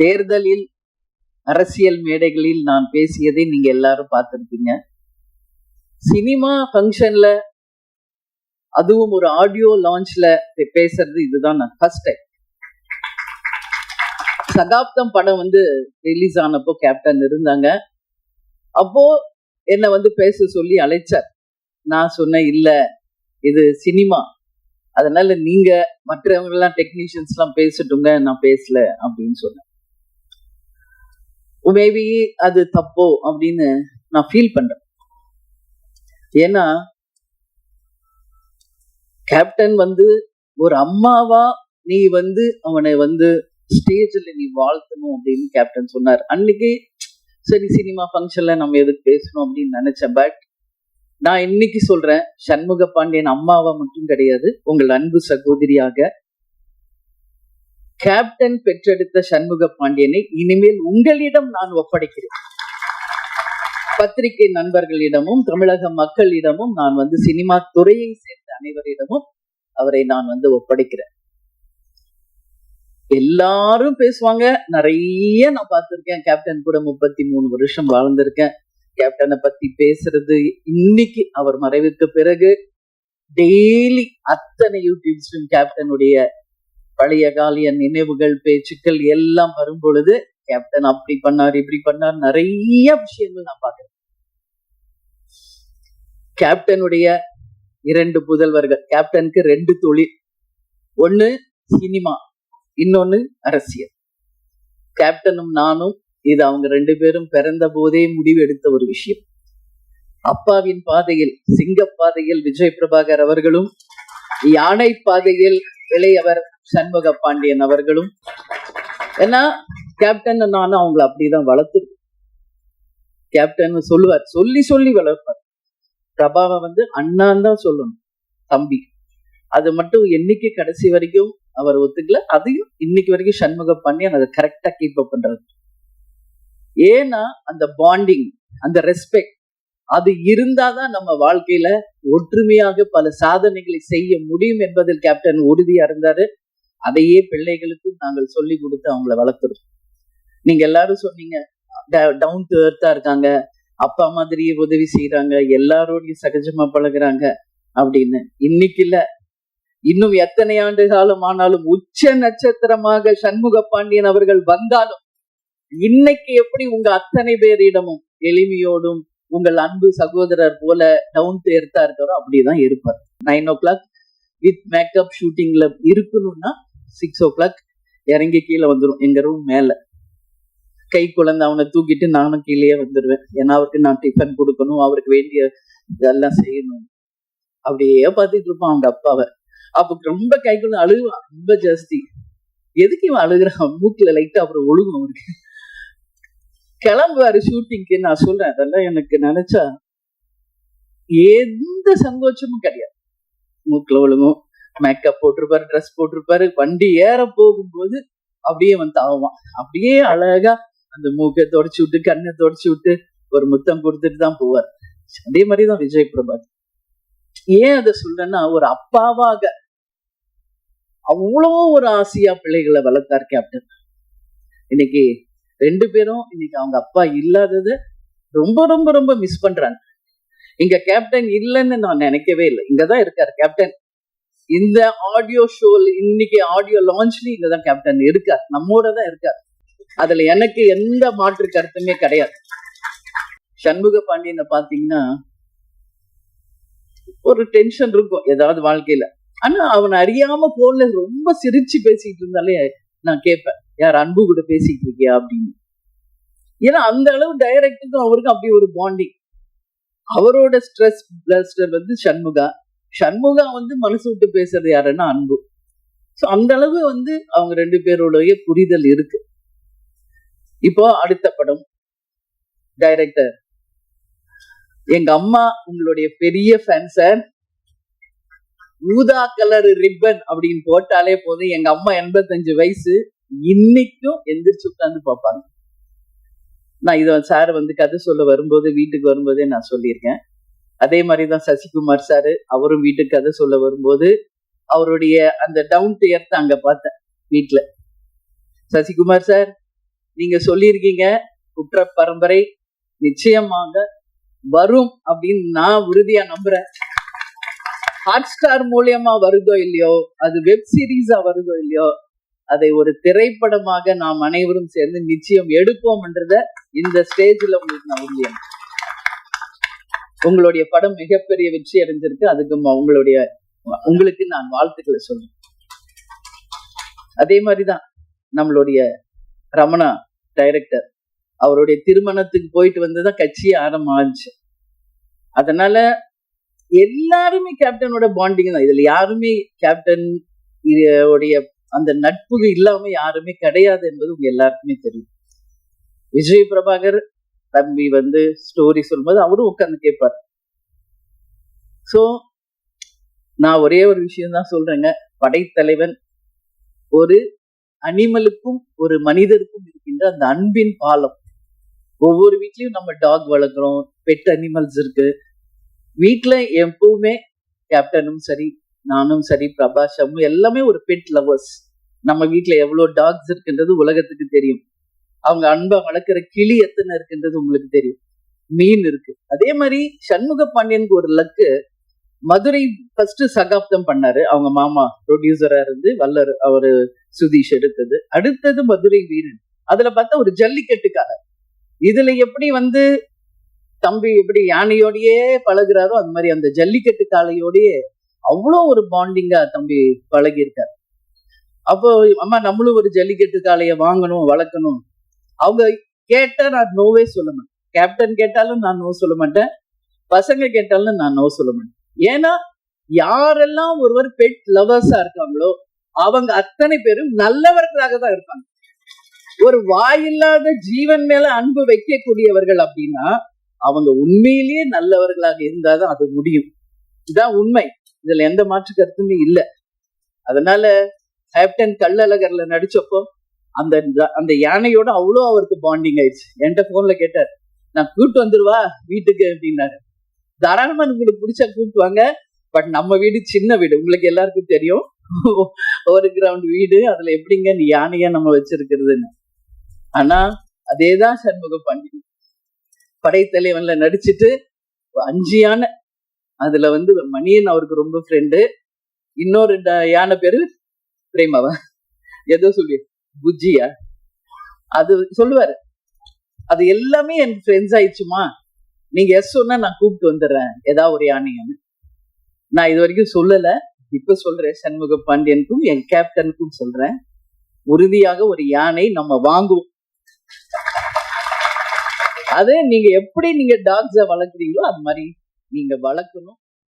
தேர்தலில் அரசியல் மேடைகளில் நான் பேசியதை நீங்க எல்லாரும் பார்த்துருப்பீங்க. சினிமா ஃபங்க்ஷன்ல அதுவும் ஒரு ஆடியோ லான்ச்ல பேசுறது இதுதான் நான் ஃபர்ஸ்ட் டைம் சகாப்தம் படம் வந்து ரிலீஸ் ஆனப்போ கேப்டன் இருந்தாங்க. அப்போ என்னை வந்து பேச சொல்லி அழைச்சார். நான் சொன்னேன் இல்ல இது சினிமா. அதனால நீங்க மற்றவங்க எல்லாம் டெக்னீஷியன்ஸ் எல்லாம் பேசட்டுங்க நான் பேசல அப்படின்னு சொன்னேன். மேபி அது தப்போ அப்படின்னு நான் ஃபீல் பண்றேன். ஏன்னா கேப்டன் வந்து ஒரு அம்மாவா நீ வந்து அவனை வந்து ஸ்டேஜ்ல நீ வாழ்த்தணும் அப்படின்னு கேப்டன் சொன்னார். அன்னைக்கு சரி சினிமா ஃபங்க்ஷன்ல நம்ம எதுக்கு பேசணும் அப்படின்னு நினைச்சேன். பட் நான் இன்னைக்கு சொல்றேன் சண்முக பாண்டியன் அம்மாவா மட்டும் கிடையாது உங்கள் அன்பு சகோதரியாக கேப்டன் பெற்றெடுத்த சண்முக பாண்டியனை இனிமேல் உங்களிடம் நான் ஒப்படைக்கிறேன். பத்திரிகை நண்பர்களிடமும் தமிழக மக்களிடமும் நான் வந்து சினிமா துறையை சேர்ந்த அனைவரிடமும் அவரை நான் வந்து ஒப்படைக்கிறேன். எல்லாரும் பேசுவாங்க. நிறைய நான் பார்த்திருக்கேன். கேப்டன் கூட முப்பத்தி மூணு வருஷம் வாழ்ந்திருக்கேன். கேப்டனை பத்தி பேசுறது இன்னைக்கு அவர் மறைவுக்கு பிறகு டெய்லி அத்தனை யூடியூப்ஸ்லும் கேப்டனுடைய பழைய காலிய நினைவுகள் பேச்சுக்கள் எல்லாம் வரும் பொழுது கேப்டன் அப்படி பண்ணார் இப்படி பண்ணார் நிறைய விஷயங்கள் நான் பார்க்கிறேன். கேப்டனுடைய இரண்டு புதல்வர்கள் கேப்டனுக்கு ரெண்டு தொழில். ஒன்னு சினிமா இன்னொன்னு அரசியல். கேப்டனும் நானும் இது அவங்க ரெண்டு பேரும் பிறந்த போதே முடிவு எடுத்த ஒரு விஷயம். அப்பாவின் பாதையில் சிங்க பாதையில் விஜய் பிரபாகர் அவர்களும் யானை பாதையில் இளையவர் சண்முக பாண்டியன் அவர்களும். ஏன்னா கேப்டன் நானும் அவங்கள அப்படிதான் வளர்த்து கேப்டன் சொல்லுவார். சொல்லி சொல்லி வளர்ப்பார். பிரபாவை வந்து அண்ணான் தான் சொல்லணும். தம்பி. அது மட்டும் என்னைக்கு கடைசி வரைக்கும் அவர் ஒத்துக்கல. அதையும் இன்னைக்கு வரைக்கும் சண்முக பாண்டியன் அதை கரெக்டா கீப் அப் பண்றது ஏன்னா அந்த பாண்டிங் அந்த ரெஸ்பெக்ட் அது இருந்தாதான் நம்ம வாழ்க்கையில ஒற்றுமையாக பல சாதனைகளை செய்ய முடியும் என்பதில் கேப்டன் உறுதியா இருந்தாரு. அதையே பிள்ளைகளுக்கும் நாங்கள் சொல்லி கொடுத்து அவங்கள வளர்த்துறோம். நீங்க எல்லாரும் சொன்னீங்க டவுன் டு எர்த்தா இருக்காங்க. அப்பா மாதிரியே உதவி செய்யறாங்க எல்லாரோடையும் சகஜமா பழகுறாங்க. அப்படின்னு. இன்னைக்கு இல்ல. இன்னும் எத்தனை ஆண்டு காலம் ஆனாலும் உச்ச நட்சத்திரமாக சண்முக பாண்டியன் அவர்கள் வந்தாலும் இன்னைக்கு எப்படி உங்க அத்தனை பேரிடமும் எளிமையோடும் உங்கள் அன்பு சகோதரர் போல டவுன் டு எர்த்தா இருக்காரோ அப்படிதான் இருப்பார். Nine o'clock with makeup ஷூட்டிங்ல இருக்கணும்னா சிக்ஸ் ஓ கிளாக் இறங்கி கீழே வந்துடும் எங்க ரூம் மேல. கை குழந்தை அவனை தூக்கிட்டு நானும் கீழே வந்துடுவேன். ஏன்னா அவருக்கு நான் டிஃபன் கொடுக்கணும். அவருக்கு வேண்டிய இதெல்லாம் செய்யணும். அப்படியே பார்த்துட்டு இருப்பான் அவங்க அப்பாவை. அப்ப ரொம்ப கைக்குள்ள அழுகுவான் ரொம்ப ஜாஸ்தி. எதுக்கு இவன் அழுகுறான்? மூக்குல லைட்டாக அப்புறம் ஒழுகும் அவருக்கு கிளம்புவாரு ஷூட்டிங்க்கு நான் சொல்றேன். அதெல்லாம் எனக்கு நினைச்சா எந்த சங்கோச்சமும் கிடையாது. மூக்குல ஒழுங்கும். மேக்கப் போட்டிருப்பாரு ட்ரெஸ் போட்டிருப்பாரு வண்டி ஏற போகும்போது அப்படியே வந்து தாவுவான் அப்படியே அழகா அந்த மூக்கை தொடச்சி விட்டு கண்ணை தொடச்சி விட்டு ஒரு முத்தம் கொடுத்துட்டு தான் போவார். அதே மாதிரிதான் விஜய் பிரபாத் ஏன் அதை சொல்றேன்னா ஒரு அப்பாவாக அவ்வளோ ஒரு ஆசையா பிள்ளைகளை வளர்த்தார் கேப்டன் இன்னைக்கு ரெண்டு பேரும் இன்னைக்கு அவங்க அப்பா இல்லாதது ரொம்ப ரொம்ப ரொம்ப மிஸ் பண்றாங்க. இங்க கேப்டன் இல்லைன்னு நான் நினைக்கவே இல்லை. இங்கதான் இருக்காரு கேப்டன் இந்த ஆடியோ ஷோல இன்னைக்கு ஆடியோ லான்ச்லயும் இங்கதான் கேப்டன் இருக்கார். நம்மோட தான் இருக்கார். அதுல எனக்கு எந்த மாற்று கருத்துமே கிடையாது. சண்முக பாண்டியனை பாத்தீங்கன்னா ஒரு டென்ஷன் இருக்கும் ஏதாவது வாழ்க்கையில. ஆனா அவன் அறியாம போன்ல ரொம்ப சிரிச்சு பேசிட்டு இருந்தாலே நான் கேட்பேன் யார் அன்பு கூட பேசிட்டு இருக்கியா? அப்படின்னு. ஏன்னா அந்த அளவு டைரக்டுக்கும் அவருக்கும் அப்படி ஒரு பாண்டிங் அவரோட ஸ்ட்ரெஸ் பிளஸ்டர் வந்து சண்முகா. சண்முகா வந்து மனசு விட்டு பேசுறது யாருன்னா அன்பு. ஸோ அந்த அளவு வந்து அவங்க ரெண்டு பேருடைய புரிதல் இருக்கு. இப்போ அடுத்த படம். டைரக்டர் எங்க அம்மா உங்களுடைய பெரிய ஃபேன் சார் ஊதா கலர் ரிப்பன் அப்படின்னு போட்டாலே போதும். எங்க அம்மா எண்பத்தஞ்சு வயசு. இன்னைக்கும் எந்திரிச்சு உட்காந்து பார்ப்பாங்க. நான் இதை சார் வந்து கதை சொல்ல வரும்போது வீட்டுக்கு வரும்போதே நான் சொல்லியிருக்கேன். அதே மாதிரிதான் சசிகுமார் சார் அவரும் வீட்டுக்கு கதை சொல்ல வரும்போது அவருடைய அந்த டவுன் டு எர்த் அங்க பார்த்தேன் வீட்டில் சசிகுமார் சார் நீங்க சொல்லியிருக்கீங்க குற்ற பரம்பரை நிச்சயமாக வரும் அப்படின்னு நான் உறுதியா நம்புறேன். ஹாட் ஸ்டார் மூலியமா வருதோ இல்லையோ அது வெப் சீரிஸா வருதோ இல்லையோ அதை ஒரு திரைப்படமாக நாம் அனைவரும் சேர்ந்து நிச்சயம் எடுப்போம்ன்றத இந்த ஸ்டேஜ்ல உங்களுக்கு நான் உறுதியாக உங்களுடைய படம் மிகப்பெரிய வெற்றி அடைஞ்சிருக்கு. அதுக்கு உங்களுடைய உங்களுக்கு நான் வாழ்த்துக்களை சொல்றேன். அதே மாதிரிதான் நம்மளுடைய ரமணா டைரக்டர் அவருடைய திருமணத்துக்கு போயிட்டு வந்துதான் கட்சியே ஆரம்பிச்சு அதனால எல்லாருமே கேப்டனோட பாண்டிங் தான். இதுல யாருமே கேப்டன் உடைய அந்த நட்பு இல்லாம யாருமே கிடையாது என்பது உங்க எல்லாருக்குமே தெரியும். விஜய் பிரபாகர் தம்பி வந்து ஸ்டோரி சொல்லும்போது அவரும் உட்கார்ந்து கேட்பார். சோ நான் ஒரே ஒரு விஷயம் தான் சொல்றேங்க. படைத்தலைவன் ஒரு அனிமலுக்கும் ஒரு மனிதருக்கும் இருக்கின்ற அந்த அன்பின் பாலம். ஒவ்வொரு வீட்லயும் நம்ம டாக் வளர்க்குறோம் பெட் அனிமல்ஸ் இருக்கு. வீட்டில் எப்பவுமே கேப்டனும் சரி நானும் சரி பிரபாஷமும் எல்லாமே ஒரு பெட் லவர்ஸ் நம்ம வீட்டில் எவ்வளவு டாக்ஸ் இருக்குன்றது உலகத்துக்கு தெரியும். அவங்க அன்பை வளர்க்குற கிளி எத்தனை இருக்குன்றது உங்களுக்கு தெரியும். மீன் இருக்கு. அதே மாதிரி சண்முக பாண்டியனுக்கு ஒரு லக்கு மதுரை ஃபர்ஸ்ட் சகாப்தம் பண்ணாரு. அவங்க மாமா ப்ரொடியூசரா இருந்து வல்லர் அவரு சுதீஷ் எடுத்தது. அடுத்தது மதுரை வீரன். அதுல பார்த்தா ஒரு ஜல்லிக்கட்டுக்காரர் இதுல எப்படி வந்து தம்பி எப்படி யானையோடயே பழகுறாரோ அந்த மாதிரி அந்த ஜல்லிக்கட்டு காளையோடயே அவ்வளோ ஒரு பாண்டிங்கா தம்பி பழகியிருக்காரு. அப்போ அம்மா நம்மளும் ஒரு ஜல்லிக்கட்டு காளையை வாங்கணும் வளர்க்கணும். அவங்க கேட்டா நான் நோவே சொல்ல மாட்டேன். கேப்டன் கேட்டாலும் நான் நோ சொல்ல மாட்டேன். பசங்க கேட்டாலும் நான் நோ சொல்ல மாட்டேன். ஏன்னா யாரெல்லாம் ஒருவர் பெட் லவர்ஸா இருக்காங்களோ அவங்க அத்தனை பேரும் நல்லவர்களாக தான் இருப்பாங்க. ஒரு வாயில்லாத ஜீவன் மேல அன்பு வைக்கக்கூடியவர்கள் அப்படின்னா அவங்க உண்மையிலேயே நல்லவர்களாக இருந்தாதான் அது முடியும். இதுதான் உண்மை. இதுல எந்த மாற்று கருத்துமே இல்லை. அதனால கேப்டன் கள்ளழகர்ல நடிச்சப்போ அந்த அந்த யானையோட அவ்வளோ அவருக்கு பாண்டிங் ஆயிடுச்சு. என்கிட்ட போன்ல கேட்டார் நான் கூட்டு வந்துருவா வீட்டுக்கு அப்படின்னாரு. தாராளமா உங்களுக்கு பிடிச்சா கூப்பிட்டு வாங்க பட் நம்ம வீடு சின்ன வீடு. உங்களுக்கு எல்லாருக்கும் தெரியும். ஒரு கிரவுண்ட் வீடு அதுல எப்படிங்க நீ யானையா நம்ம வச்சிருக்கிறதுன்னு. ஆனா அதேதான் சண்முக பாண்டியன் படைத்தலைவன்ல நடிச்சிட்டு அஞ்சு யானை. அதுல வந்து மணியன் அவருக்கு ரொம்ப ஃப்ரெண்டு இன்னொரு யானை பேரு? பிரேமாவா? ஏதோ சொல்லி. புஜ்ஜியா. அது சொல்லுவாரு. அது எல்லாமே என் ஃப்ரெண்ட்ஸ் ஆயிடுச்சுமா? நீங்க எஸ் சொன்னா நான் கூப்பிட்டு வந்துடுறேன். ஏதாவது ஒரு யானைன்னு நான் இது வரைக்கும் சொல்லல. இப்ப சொல்றேன். சண்முக பாண்டியனுக்கும் என் கேப்டனுக்கும் சொல்றேன். உறுதியாக ஒரு யானை நம்ம வாங்குவோம் அது நீங்க எப்படி நீங்க டாக்ஸ வளர்க்குறீங்களோ அது மாதிரி நீங்க வளர்க்கணும்.